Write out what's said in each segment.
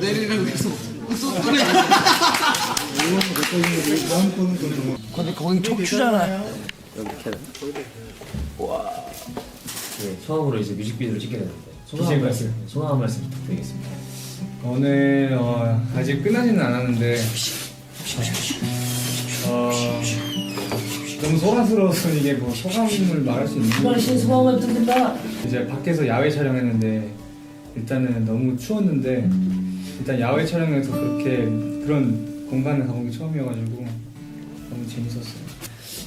내리라고 해서 쏘쏘래. 근데 거긴 척추잖아. 네, 처음으로 이제 뮤직비디오를 찍게 됐는데 소감 한 말씀. 말씀, 소감 한 말씀 부탁드리겠습니다. 오늘 어, 아직 끝나지는 않았는데 어, 너무 소란스러워서 이게 뭐 소감을 말할 수 있는 소감을 듣는다. 이제 밖에서 야외 촬영했는데 일단은 너무 추웠는데 일단 야외 촬영에서 그렇게 그런 공간을 가본 게 처음이어가지고 너무 재밌었어요.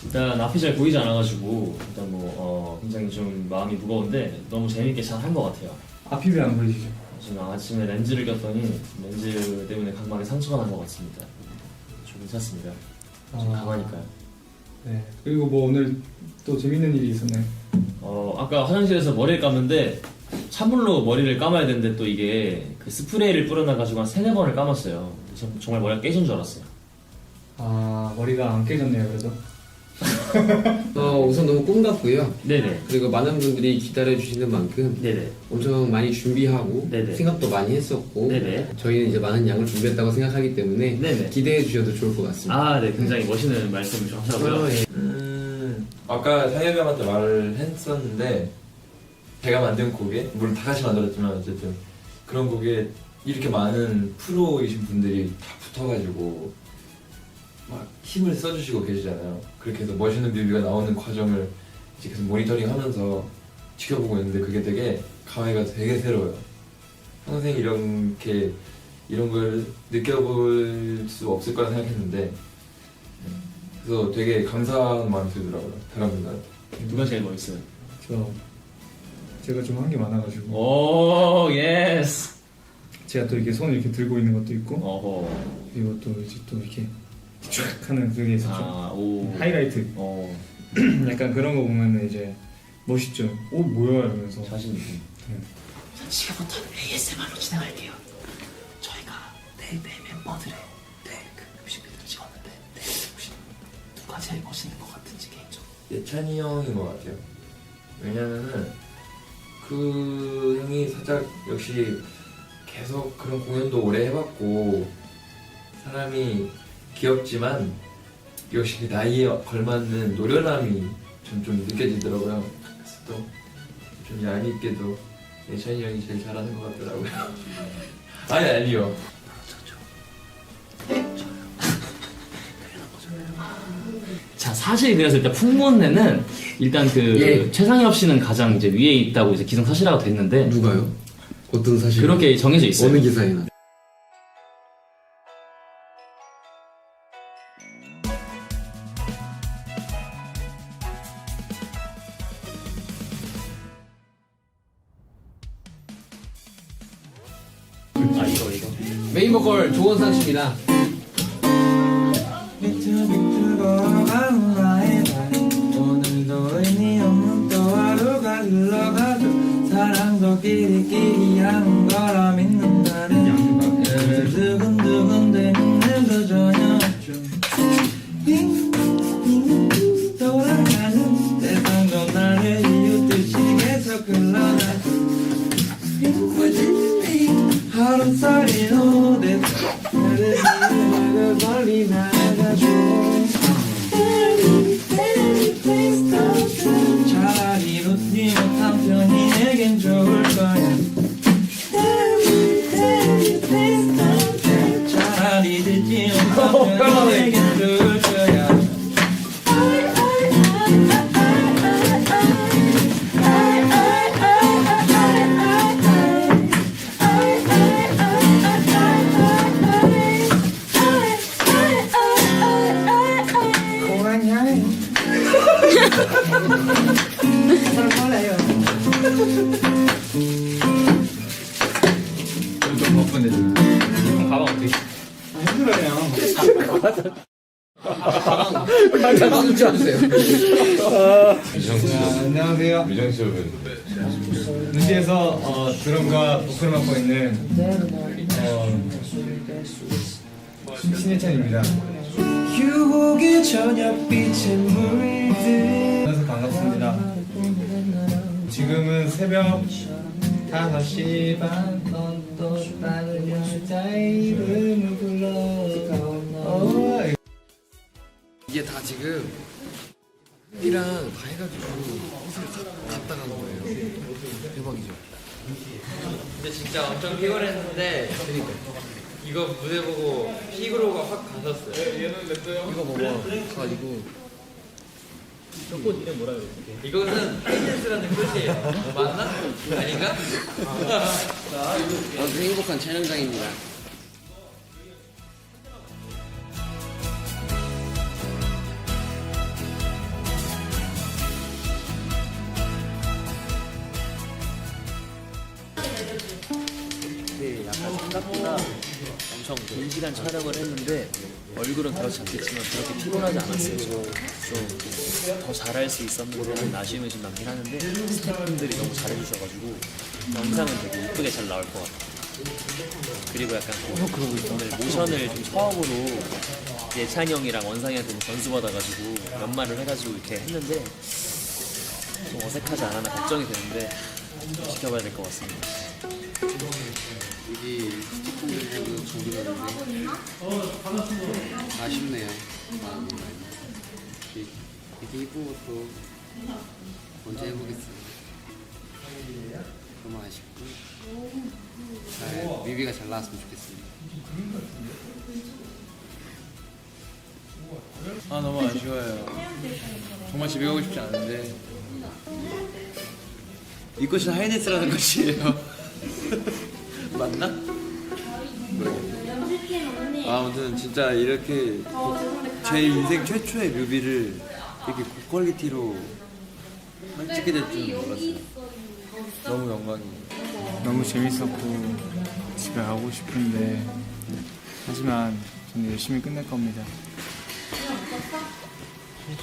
일단 앞이 잘 보이지 않아가지고 일단 뭐 어, 굉장히 좀 마음이 무거운데 너무 재밌게 잘 한 것 같아요. 앞이 왜 안 보이시죠? 지금 아침에 렌즈를 꼈더니 렌즈 때문에 각막에 상처가 난 것 같습니다. 좀 괜찮습니다. 좀 아. 강하니까요. 네. 그리고 뭐 오늘 또 재밌는 일이 있었나요? 어, 아까 화장실에서 머리를 감는데 찬물로 머리를 감아야 되는데 또 이게 그 스프레이를 뿌려놔 가지고 한 세네 번을 감았어요. 정- 정말 머리가 깨진 줄 알았어요. 아 머리가 안 깨졌네요 그래도. 어 우선 너무 꿈 같고요. 네네. 그리고 많은 분들이 기다려 주시는 만큼 네네. 엄청 많이 준비하고 네네. 생각도 많이 했었고 네네. 저희는 이제 많은 양을 준비했다고 생각하기 때문에 네네. 기대해 주셔도 좋을 것 같습니다. 아, 네. 굉장히 멋있는 말씀 감사하고요. 어, 예. 음, 아까 상엽이 형한테 말을 했었는데 제가 만든 곡에 물론 다 같이 만들었지만 어쨌든 그런 곡에 이렇게 많은 프로이신 분들이 다 붙어가지고 막 힘을 써주시고 계시잖아요. 그렇게 해서 멋있는 뮤비가 나오는 과정을 이제 계속 모니터링 하면서 지켜보고 있는데 그게 되게 감회가 되게 새로워요. 평생 이렇게 이런 걸 느껴볼 수 없을 거라 생각했는데 그래서 되게 감사한 마음이 들더라고요. 다른 분들한테. 누가 제일 멋있어요? 저 제가 좀 한 게 많아가지고 오, 예스. 제가 또 이렇게 손을 이렇게 들고 있는 것도 있고 어허. 그리고 또 이제 또 이렇게 쫙 하는 그게 있었죠. 아, 오. 하이라이트. 어, 약간 그런 거 보면 이제 멋있죠. 오 뭐야 이러면서. 자신 있고. 지금부터 ASMR로 진행할게요. 저희가 네, 네 멤버들의 네그 뮤직비디오를 찍었는데 네, 혹시 누가 제일 멋있는 것 같은지 개인적으로 예찬이 형인 것 같아요. 왜냐면은 그 형이 살짝 역시 계속 그런 공연도 오래 해봤고 사람이 귀엽지만 역시 그 나이에 걸맞는 노련함이 좀, 좀 느껴지더라고요. 그래서 또좀 얄밉게도 예찬이 형이 제일 잘하는 것 같더라고요. 아니 아니요. 자, 사실 그래서 일단 풍문에는 일단 그 예. 최상엽 씨는 가장 이제 위에 있다고 이제 기성 사실화가 됐는데 누가요? 어떤 사실? 그렇게 정해져 있어요. 어느 기사에나? 메인 보컬 조원상 씨입니다. 하루살이 나가줘 차라리 웃지 못한 편이 내겐 좋을 거야 차라리 듣지 못한 편이 내겐 좀 바쁜데 지금. 형 가방 어떻게? 힘들어요. 방금 찍어주세요. 자, 안녕하세요. 무시에서 어, 드럼과 보컬을 맡고 있는 어, 신예찬입니다. 유혹의 저녁빛에 물들 반갑습니다. 지금은 새벽 5시 반넌 해가지고 옷을 가- 갖다 간 거예요. 대박이죠. 근데 진짜 엄청 피곤했는데 이거 무대 보고 피로가 확 가셨어요. 이거 먹어. 가지고 이거는 페이센스라는 뜻이에요. 맞나? 아닌가? 아주 행복한 촬영장입니다. 생각보다 엄청 긴 시간 촬영을 했는데 얼굴은 그렇지 않겠지만 그렇게 피곤하지 않았어요. 좀 더 잘할 수 있었는데 하는 아쉬움이 좀 남긴 하는데 스태프분들이 너무 잘해주셔가지고 영상은 되게 이쁘게 잘 나올 것 같아요. 그리고 약간 오늘 모션을 좀 처음으로 예찬이 형이랑 원상이한테 좀 전수받아가지고 연말을 해가지고 이렇게 했는데 좀 어색하지 않았나 걱정이 되는데 좀 지켜봐야 될 것 같습니다. 여기 스티커들도 정리했는데 아쉽네요. 마음이 많이. 이렇게 이쁜 것도 언제 해보겠어요. 너무 아쉽고 잘 뮤비가 잘 나왔으면 좋겠습니다. 아 너무 아쉬워요. 정말 집에 가고 싶지 않은데 이것이 하이네스라는 것이에요. 맞나? 아, 아무튼 진짜 이렇게 제 인생 최초의 뮤비를 이렇게 고퀄리티로 찍게 될 줄은 몰랐어요. 너무 영광이에요. 너무 재밌었고 집에 가고 싶은데 하지만 저는 열심히 끝낼 겁니다. 네.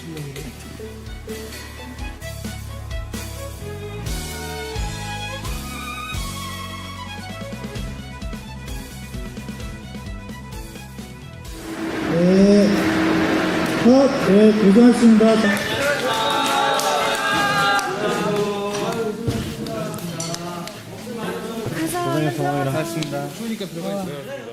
네, 고생하셨습니다. 고생하셨습니다. 네.